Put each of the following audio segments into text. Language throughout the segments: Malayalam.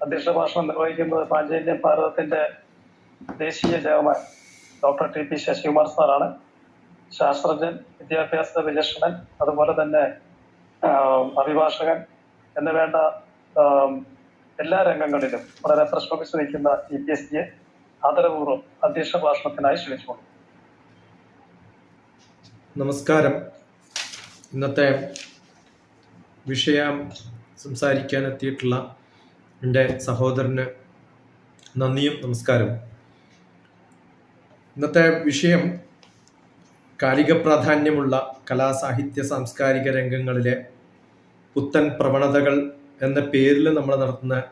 അധ്യക്ഷ ഭാഷണം നിർവഹിക്കുന്നത് പാഞ്ചേന്യം ഭാരതത്തിന്റെ ദേശീയ chairman doctor T P Sasikumar സാറാണ്. ശാസ്ത്രജ്ഞൻ വിദ്യാഭ്യാസ വിചക്ഷണൻ അതുപോലെ തന്നെ അഭിഭാഷകൻ എന്ന് വേണ്ട എല്ലാ രംഗങ്ങളിലും വളരെ പ്രശ്നമിച്ച് നിൽക്കുന്ന ഇ പി എസ് സിയെ ആദരപൂർവം അധ്യക്ഷ ഭാഷണത്തിനായി ക്ഷണിച്ചുകൊള്ളു നമസ്കാരം. ഇന്നത്തെ വിഷയം സംസാരിക്കാൻ എത്തിയിട്ടുള്ള എന്റെ സഹോദരന് നന്ദിയും നമസ്കാരവും. ഇന്നത്തെ വിഷയം കാലിക പ്രാധാന്യമുള്ള കലാസാഹിത്യ സാംസ്കാരിക രംഗങ്ങളിലെ പുത്തൻ പ്രവണതകൾ എന്ന പേരിൽ നമ്മൾ നടത്തുന്ന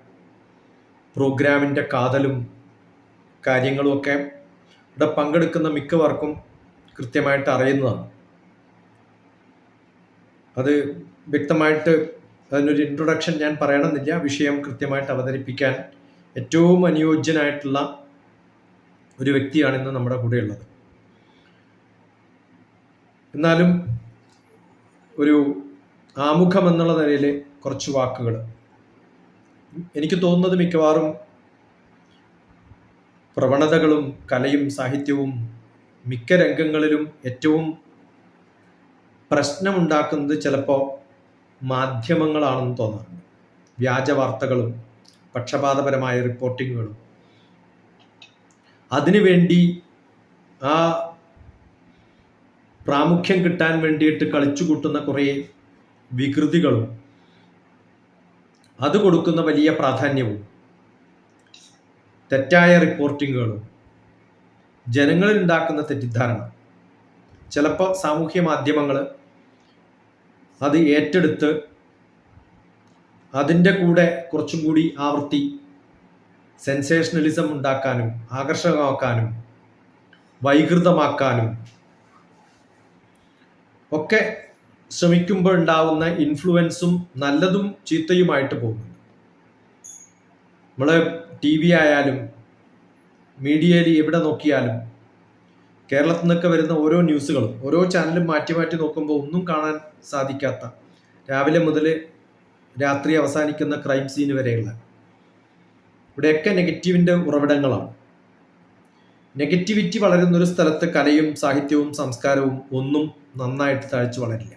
പ്രോഗ്രാമിന്റെ കാതലും കാര്യങ്ങളുമൊക്കെ ഇവിടെ പങ്കെടുക്കുന്ന മിക്കവർക്കും കൃത്യമായിട്ട് അറിയുന്നതാണ്. അത് വ്യക്തമായിട്ട് അതിനൊരു ഇൻട്രൊഡക്ഷൻ ഞാൻ പറയണമെന്നില്ല. വിഷയം കൃത്യമായിട്ട് അവതരിപ്പിക്കാൻ ഏറ്റവും അനുയോജ്യനായിട്ടുള്ള ഒരു വ്യക്തിയാണ് ഇന്ന് നമ്മുടെ കൂടെ ഉള്ളത് എന്നാലും ഒരു ആമുഖം എന്നുള്ള നിലയിൽ കുറച്ച് വാക്കുകൾ എനിക്ക് തോന്നുന്നത് മിക്കവാറും പ്രവണതകളും കലയും സാഹിത്യവും മിക്ക രംഗങ്ങളിലും ഏറ്റവും പ്രശ്നമുണ്ടാക്കുന്നത് ചിലപ്പോൾ മാധ്യമങ്ങളാണെന്ന് തോന്നാറുണ്ട്. വ്യാജ വാർത്തകളും പക്ഷപാതപരമായ റിപ്പോർട്ടിങ്ങുകളും. അതിനുവേണ്ടി ആ പ്രാമുഖ്യം കിട്ടാൻ വേണ്ടിയിട്ട് കളിച്ചു കൂട്ടുന്ന കുറേ വികൃതികളും അത് കൊടുക്കുന്ന വലിയ പ്രാധാന്യവും തെറ്റായ റിപ്പോർട്ടിങ്ങുകളും ജനങ്ങളിൽ ഉണ്ടാക്കുന്ന തെറ്റിദ്ധാരണ. ചിലപ്പോൾ സാമൂഹ്യ മാധ്യമങ്ങൾ അത് ഏറ്റെടുത്ത് അതിന്റെ കൂടെ കുറച്ചും കൂടി ആവർത്തി സെൻസേഷണലിസം ഉണ്ടാക്കാനും ആകർഷകമാക്കാനും വൈകൃതമാക്കാനും ഒക്കെ ശ്രമിക്കുമ്പോൾ ഉണ്ടാവുന്ന ഇൻഫ്ലുവൻസും നല്ലതും ചീത്തയുമായിട്ട് പോകുന്നുണ്ട് നമ്മൾ ടി വി ആയാലും മീഡിയയിൽ എവിടെ നോക്കിയാലും കേരളത്തിൽ നിന്നൊക്കെ വരുന്ന ഓരോ ന്യൂസുകളും ഓരോ ചാനലും മാറ്റി മാറ്റി നോക്കുമ്പോൾ ഒന്നും കാണാൻ സാധിക്കാത്ത രാവിലെ മുതൽ രാത്രി അവസാനിക്കുന്ന ക്രൈം സീൻ വരെയുള്ള. ഇവിടെയൊക്കെ നെഗറ്റീവിന്റെ ഉറവിടങ്ങളാണ്. നെഗറ്റിവിറ്റി വളരുന്ന ഒരു സ്ഥലത്ത് കലയും സാഹിത്യവും സംസ്കാരവും ഒന്നും നന്നായിട്ട് തഴച്ചു വളരില്ല.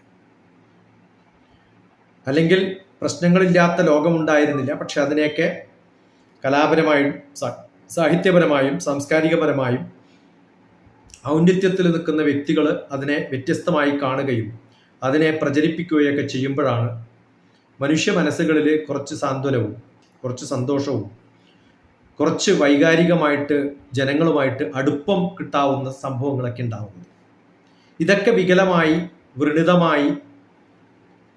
അല്ലെങ്കിൽ പ്രശ്നങ്ങളില്ലാത്ത ലോകമുണ്ടായിരുന്നില്ല പക്ഷെ അതിനെയൊക്കെ കലാപരമായും സാഹിത്യപരമായും സാംസ്കാരികപരമായും ഔന്നിത്യത്തിൽ നിൽക്കുന്ന വ്യക്തികൾ അതിനെ വ്യത്യസ്തമായി കാണുകയും അതിനെ പ്രചരിപ്പിക്കുകയൊക്കെ ചെയ്യുമ്പോഴാണ് മനുഷ്യ മനസ്സുകളിൽ കുറച്ച് സാന്ത്വനവും കുറച്ച് സന്തോഷവും കുറച്ച് വൈകാരികമായിട്ട് ജനങ്ങളുമായിട്ട് അടുപ്പം കിട്ടാവുന്ന സംഭവങ്ങളൊക്കെ ഉണ്ടാവുന്നത്. ഇതൊക്കെ വികലമായി വൃണിതമായി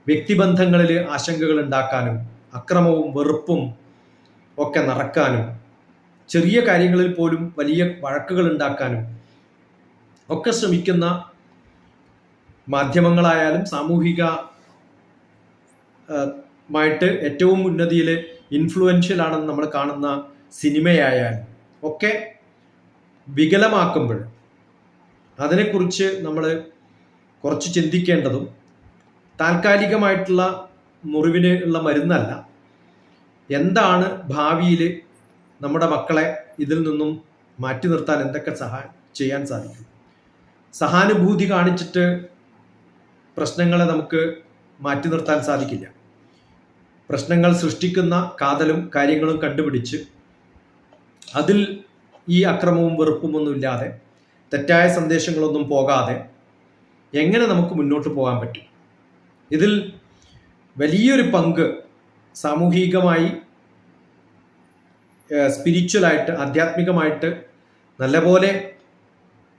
വ്യക്തിബന്ധങ്ങളിൽ ആശങ്കകൾ ഉണ്ടാക്കാനും അക്രമവും വെറുപ്പും ഒക്കെ നടക്കാനും ചെറിയ കാര്യങ്ങളിൽ പോലും വലിയ വഴക്കുകൾ ഉണ്ടാക്കാനും ഒക്കെ ശ്രമിക്കുന്ന മാധ്യമങ്ങളായാലും സാമൂഹിക മായിട്ട് ഏറ്റവും ഉന്നതിയിൽ ഇൻഫ്ലുവൻഷ്യൽ ആണെന്ന് നമ്മൾ കാണുന്ന സിനിമയായാലും ഒക്കെ വികലമാക്കുമ്പോൾ അതിനെക്കുറിച്ച് നമ്മൾ കുറച്ച് ചിന്തിക്കേണ്ടതും താൽക്കാലികമായിട്ടുള്ള മുറിവിന് ഉള്ള മരുന്നല്ല. എന്താണ് ഭാവിയിൽ നമ്മുടെ മക്കളെ ഇതിൽ നിന്നും മാറ്റി നിർത്താൻ എന്തൊക്കെ സഹായം ചെയ്യാൻ സാധിക്കും? സഹാനുഭൂതി കാണിച്ചിട്ട് പ്രശ്നങ്ങളെ നമുക്ക് മാറ്റി നിർത്താൻ സാധിക്കില്ല. പ്രശ്നങ്ങൾ സൃഷ്ടിക്കുന്ന കാതലും കാര്യങ്ങളും കണ്ടുപിടിച്ച് അതിൽ ഈ അക്രമവും വെറുപ്പുമൊന്നും ഇല്ലാതെ തെറ്റായ സന്ദേശങ്ങളൊന്നും പോകാതെ എങ്ങനെ നമുക്ക് മുന്നോട്ട് പോകാൻ പറ്റും? ഇതിൽ വലിയൊരു പങ്ക് സാമൂഹികമായി സ്പിരിച്വലായിട്ട് ആധ്യാത്മികമായിട്ട് നല്ലപോലെ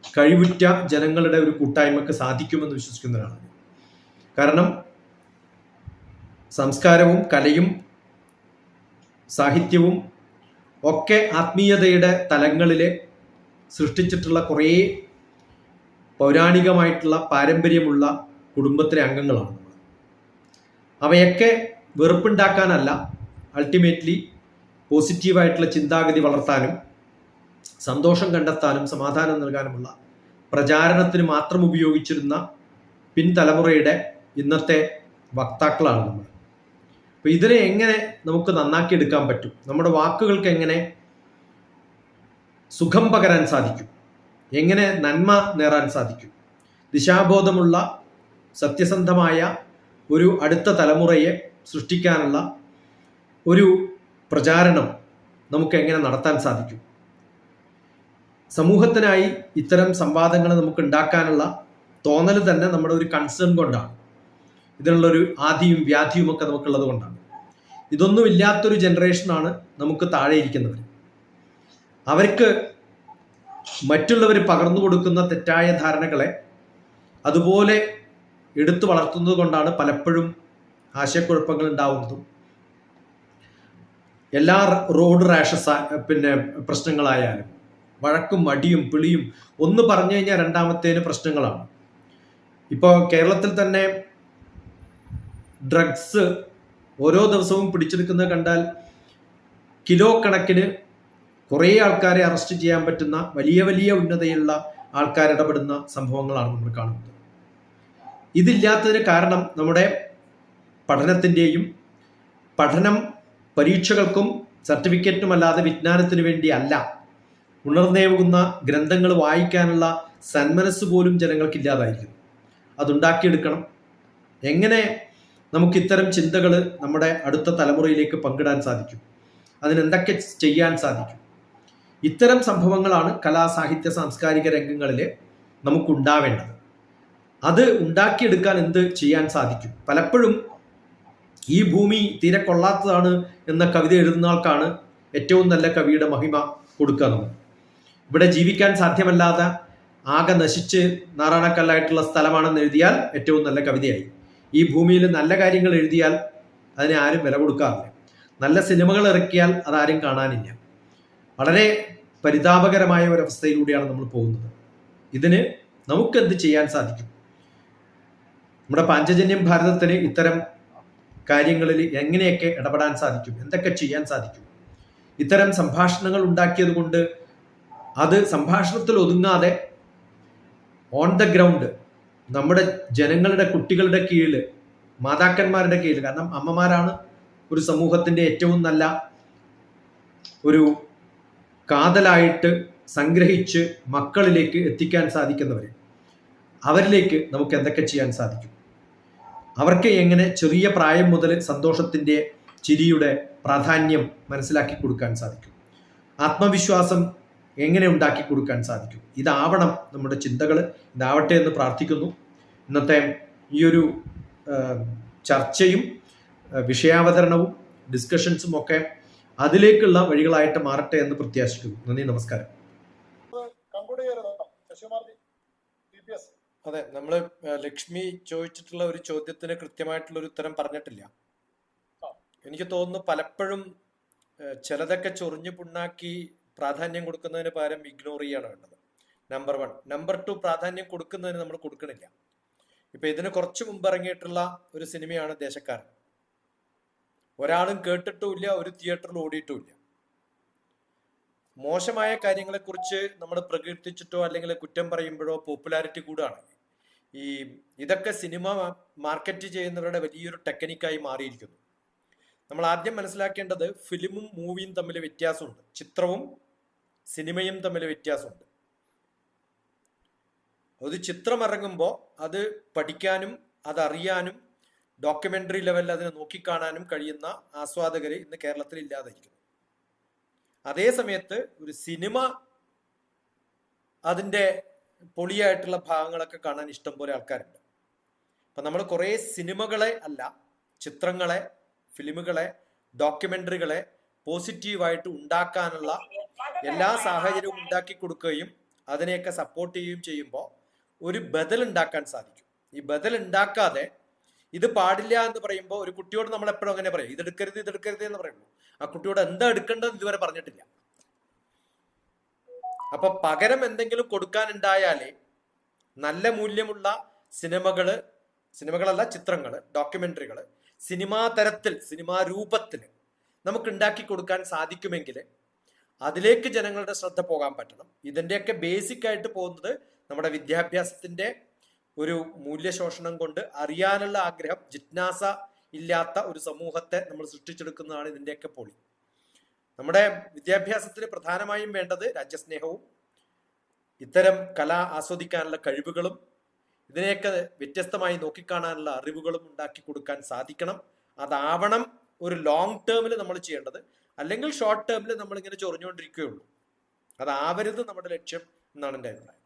കഴിവുറ്റ ജനങ്ങളുടെ ഒരു കൂട്ടായ്മക്ക് സാധിക്കുമെന്ന് വിശ്വസിക്കുന്ന ഒരാളാണ് കാരണം സംസ്കാരവും കലയും സാഹിത്യവും ഒക്കെ ആത്മീയതയുടെ തലങ്ങളിൽ സൃഷ്ടിച്ചിട്ടുള്ള കുറേ പൗരാണികമായിട്ടുള്ള പാരമ്പര്യമുള്ള കുടുംബത്തിലെ അംഗങ്ങളാണ് അവയൊക്കെ വെറുപ്പുണ്ടാക്കാനല്ല അൾട്ടിമേറ്റ്ലി പോസിറ്റീവായിട്ടുള്ള ചിന്താഗതി വളർത്താനും സന്തോഷം കണ്ടെത്താനും സമാധാനം നൽകാനുമുള്ള പ്രചാരണത്തിന് മാത്രം ഉപയോഗിച്ചിരുന്ന പിൻതലമുറയുടെ ഇന്നത്തെ വക്താക്കളാണ് നമ്മൾ. അപ്പൊ ഇതിനെ എങ്ങനെ നമുക്ക് നന്നാക്കിയെടുക്കാൻ പറ്റും? നമ്മുടെ വാക്കുകൾക്ക് എങ്ങനെ സുഖം പകരാൻ സാധിക്കും? എങ്ങനെ നന്മ നേടാൻ സാധിക്കും? ദിശാബോധമുള്ള സത്യസന്ധമായ ഒരു അടുത്ത തലമുറയെ സൃഷ്ടിക്കാനുള്ള ഒരു പ്രചാരണം നമുക്ക് എങ്ങനെ നടത്താൻ സാധിക്കും? സമൂഹത്തിനായി ഇത്തരം സംവാദങ്ങൾ നമുക്ക് ഉണ്ടാക്കാനുള്ള തോന്നൽ തന്നെ നമ്മുടെ ഒരു കൺസേൺ കൊണ്ടാണ്. ഇതിനുള്ളൊരു ആദിയും വ്യാധിയും ഒക്കെ നമുക്കുള്ളത് കൊണ്ടാണ്. ഇതൊന്നും ഇല്ലാത്തൊരു ജനറേഷനാണ് നമുക്ക് താഴെ ഇരിക്കുന്നവർ അവർക്ക് മറ്റുള്ളവർ പകർന്നു കൊടുക്കുന്ന തെറ്റായ ധാരണകളെ അതുപോലെ എടുത്തു വളർത്തുന്നത് കൊണ്ടാണ് പലപ്പോഴും ആശയക്കുഴപ്പങ്ങൾ ഉണ്ടാവുന്നതും. എല്ലാ റോഡ് റാഷസ് പിന്നെ പ്രശ്നങ്ങളായാലും വഴക്കും മടിയും പിളിയും ഒന്ന് പറഞ്ഞു കഴിഞ്ഞാൽ രണ്ടാമത്തേന് പ്രശ്നങ്ങളാണ്. ഇപ്പോൾ കേരളത്തിൽ തന്നെ ഡ്രഗ്സ് ഓരോ ദിവസവും പിടിച്ചെടുക്കുന്നത് കണ്ടാൽ കിലോ കണക്കിന് കുറേ ആൾക്കാരെ അറസ്റ്റ് ചെയ്യാൻ പറ്റുന്ന വലിയ വലിയ ഉന്നതയുള്ള ആൾക്കാർ ഇടപെടുന്ന സംഭവങ്ങളാണ് നമ്മൾ കാണുന്നത്. ഇതില്ലാത്തതിന് കാരണം നമ്മുടെ പഠനത്തിന്റെയും പഠനം പരീക്ഷകൾക്കും സർട്ടിഫിക്കറ്റുമല്ലാതെ വിജ്ഞാനത്തിന് വേണ്ടി അല്ല ഉണർന്നേവുന്ന ഗ്രന്ഥങ്ങൾ വായിക്കാനുള്ള സന്മനസ് പോലും ജനങ്ങൾക്ക് ജനങ്ങൾക്കില്ലാതായിരിക്കുന്നു അതുണ്ടാക്കിയെടുക്കണം. എങ്ങനെ നമുക്ക് ഇത്തരം ചിന്തകൾ നമ്മുടെ അടുത്ത തലമുറയിലേക്ക് പങ്കിടാൻ സാധിക്കും? അതിനെന്തൊക്കെ ചെയ്യാൻ സാധിക്കും? ഇത്തരം സംഭവങ്ങളാണ് കലാ സാഹിത്യ സാംസ്കാരിക രംഗങ്ങളിൽ നമുക്കുണ്ടാവേണ്ടത്. അത് ഉണ്ടാക്കിയെടുക്കാൻ എന്ത് ചെയ്യാൻ സാധിക്കും? പലപ്പോഴും ഈ ഭൂമി തീരെ കൊള്ളാത്തതാണ് എന്ന കവിത എഴുതുന്ന ആൾക്കാണ് ഏറ്റവും നല്ല കവിയുടെ മഹിമ കൊടുക്കുക നമ്മൾ ഇവിടെ ജീവിക്കാൻ സാധ്യമല്ലാത്ത ആകെ നശിച്ച് നാറാണക്കല്ലായിട്ടുള്ള സ്ഥലമാണെന്ന് എഴുതിയാൽ ഏറ്റവും നല്ല കവിതയായി. ഈ ഭൂമിയിൽ നല്ല കാര്യങ്ങൾ എഴുതിയാൽ അതിനെ ആരും വില കൊടുക്കാറില്ല. നല്ല സിനിമകൾ ഇറക്കിയാൽ അതാരും കാണാനില്ല. വളരെ പരിതാപകരമായ ഒരു ഒരവസ്ഥയിലൂടെയാണ് നമ്മൾ പോകുന്നത്. ഇതിന് നമുക്കെന്ത് ചെയ്യാൻ സാധിക്കും? നമ്മുടെ പാഞ്ചജന്യം ഭാരതത്തിന് ഇത്തരം കാര്യങ്ങളിൽ എങ്ങനെയൊക്കെ ഇടപെടാൻ സാധിക്കും? എന്തൊക്കെ ചെയ്യാൻ സാധിക്കും? ഇത്തരം സംഭാഷണങ്ങൾ ഉണ്ടാക്കിയത് കൊണ്ട് അത് സംഭാഷണത്തിൽ ഒതുങ്ങാതെ ഓൺ ദ ഗ്രൗണ്ട് നമ്മുടെ ജനങ്ങളുടെ കുട്ടികളുടെ കീഴിൽ മാതാക്കന്മാരുടെ കീഴിൽ കാരണം അമ്മമാരാണ് ഒരു സമൂഹത്തിന്റെ ഏറ്റവും നല്ല ഒരു കാതലായിട്ട് സംഗ്രഹിച്ച് മക്കളിലേക്ക് എത്തിക്കാൻ സാധിക്കുന്നവർ അവരിലേക്ക് നമുക്ക് എന്തൊക്കെ ചെയ്യാൻ സാധിക്കും? അവർക്ക് എങ്ങനെ ചെറിയ പ്രായം മുതൽ സന്തോഷത്തിന്റെ ചിരിയുടെ പ്രാധാന്യം മനസ്സിലാക്കി കൊടുക്കാൻ സാധിക്കും? ആത്മവിശ്വാസം എങ്ങനെ ഉണ്ടാക്കി കൊടുക്കാൻ സാധിക്കും? ഇതാവണം നമ്മുടെ ചിന്തകൾ. ഇതാവട്ടെ എന്ന് പ്രാർത്ഥിക്കുന്നു. ഇന്നത്തെ ഈ ഒരു ചർച്ചയും വിഷയാവതരണവും ഡിസ്കഷൻസും ഒക്കെ അതിലേക്കുള്ള വഴികളായിട്ട് മാറട്ടെ എന്ന് പ്രത്യാശിക്കുന്നു. നന്ദി നമസ്കാരം. അതെ നമ്മൾ ലക്ഷ്മി ചോദിച്ചിട്ടുള്ള ഒരു ചോദ്യത്തിന് കൃത്യമായിട്ടുള്ള ഒരു ഉത്തരം പറഞ്ഞിട്ടില്ല. എനിക്ക് തോന്നുന്നു പലപ്പോഴും ചിലതൊക്കെ ചൊറിഞ്ഞു പുണ്ണാക്കി പ്രാധാന്യം കൊടുക്കുന്നതിന് പകരം ഇഗ്നോർ ചെയ്യാണ് വേണ്ടത്. നമ്പർ വൺ നമ്പർ ടു പ്രാധാന്യം കൊടുക്കുന്നതിന് നമ്മൾ കൊടുക്കണില്ല. ഇപ്പൊ ഇതിന് കുറച്ച് മുമ്പ് ഇറങ്ങിയിട്ടുള്ള ഒരു സിനിമയാണ് ദേശക്കാരൻ. ഒരാളും കേട്ടിട്ടുമില്ല ഒരു തിയേറ്ററിൽ ഓടിയിട്ടുമില്ല. മോശമായ കാര്യങ്ങളെക്കുറിച്ച് നമ്മൾ പ്രകീർത്തിച്ചിട്ടോ അല്ലെങ്കിൽ കുറ്റം പറയുമ്പോഴോ പോപ്പുലാരിറ്റി കൂടാണ് ഈ ഇതൊക്കെ സിനിമ മാർക്കറ്റ് ചെയ്യുന്നവരുടെ വലിയൊരു ടെക്നിക്കായി മാറിയിരിക്കുന്നു. നമ്മൾ ആദ്യം മനസ്സിലാക്കേണ്ടത് ഫിലിമും മൂവിയും തമ്മിൽ വ്യത്യാസമുണ്ട്. ചിത്രവും സിനിമയും തമ്മിൽ വ്യത്യാസമുണ്ട്. ഒരു ചിത്രം ഇറങ്ങുമ്പോൾ അത് പഠിക്കാനും അതറിയാനും ഡോക്യുമെന്ററി ലെവലിൽ അതിനെ നോക്കിക്കാണാനും കഴിയുന്ന ആസ്വാദകർ ഇന്ന് കേരളത്തിൽ ഇല്ലാതിരിക്കുന്നു അതേ സമയത്ത് ഒരു സിനിമ അതിന്റെ പൊളിയായിട്ടുള്ള ഭാഗങ്ങളൊക്കെ കാണാൻ ഇഷ്ടം പോലെ ആൾക്കാരുണ്ട്. അപ്പൊ നമ്മൾ കുറേ സിനിമകളെ അല്ല ചിത്രങ്ങളെ ഫിലിമുകളെ ഡോക്യുമെന്ററികളെ പോസിറ്റീവായിട്ട് ഉണ്ടാക്കാനുള്ള എല്ലാ സാഹചര്യവും ഉണ്ടാക്കി കൊടുക്കുകയും അതിനെയൊക്കെ സപ്പോർട്ട് ചെയ്യുകയും ചെയ്യുമ്പോൾ ഒരു ബദൽ ഉണ്ടാക്കാൻ സാധിക്കും. ഈ ബദൽ ഉണ്ടാക്കാതെ ഇത് പാടില്ല എന്ന് പറയുമ്പോൾ ഒരു കുട്ടിയോട് നമ്മൾ എപ്പോഴും അങ്ങനെ പറയും ഇതെടുക്കരുത് ഇതെടുക്കരുത് എന്ന് പറയുള്ളൂ ആ കുട്ടിയോട് എന്താ എടുക്കേണ്ടത് ഇതുവരെ പറഞ്ഞിട്ടില്ല. അപ്പൊ പകരം എന്തെങ്കിലും കൊടുക്കാനുണ്ടായാലേ നല്ല മൂല്യമുള്ള സിനിമകൾ സിനിമകളല്ല ചിത്രങ്ങൾ ഡോക്യുമെന്ററികൾ സിനിമാ തരത്തിൽ സിനിമാ രൂപത്തിൽ നമുക്ക് ഉണ്ടാക്കി കൊടുക്കാൻ സാധിക്കുമെങ്കിൽ അതിലേക്ക് ജനങ്ങളുടെ ശ്രദ്ധ പോകാൻ പറ്റണം. ഇതിന്റെയൊക്കെ ബേസിക് ആയിട്ട് പോകുന്നത് നമ്മുടെ വിദ്യാഭ്യാസത്തിന്റെ ഒരു മൂല്യശോഷണം കൊണ്ട് അറിയാനുള്ള ആഗ്രഹം ജിജ്ഞാസ ഇല്ലാത്ത ഒരു സമൂഹത്തെ നമ്മൾ സൃഷ്ടിച്ചെടുക്കുന്നതാണ് ഇതിന്റെയൊക്കെ പൊളി നമ്മുടെ വിദ്യാഭ്യാസത്തിന് പ്രധാനമായും വേണ്ടത് രാജ്യസ്നേഹവും ഇത്തരം കല ആസ്വദിക്കാനുള്ള കഴിവുകളും ഇതിനെയൊക്കെ വ്യത്യസ്തമായി നോക്കിക്കാണാനുള്ള അറിവുകളും ഉണ്ടാക്കി കൊടുക്കാൻ സാധിക്കണം. അതാവണം ഒരു ലോങ് ടേമിൽ നമ്മൾ ചെയ്യേണ്ടത് അല്ലെങ്കിൽ ഷോർട്ട് ടേമിൽ നമ്മൾ ഇങ്ങനെ ചൊറിഞ്ഞുകൊണ്ടിരിക്കുകയുള്ളൂ. അതാവരുത് നമ്മുടെ ലക്ഷ്യം എന്നാണ് എന്റെ അഭിപ്രായം.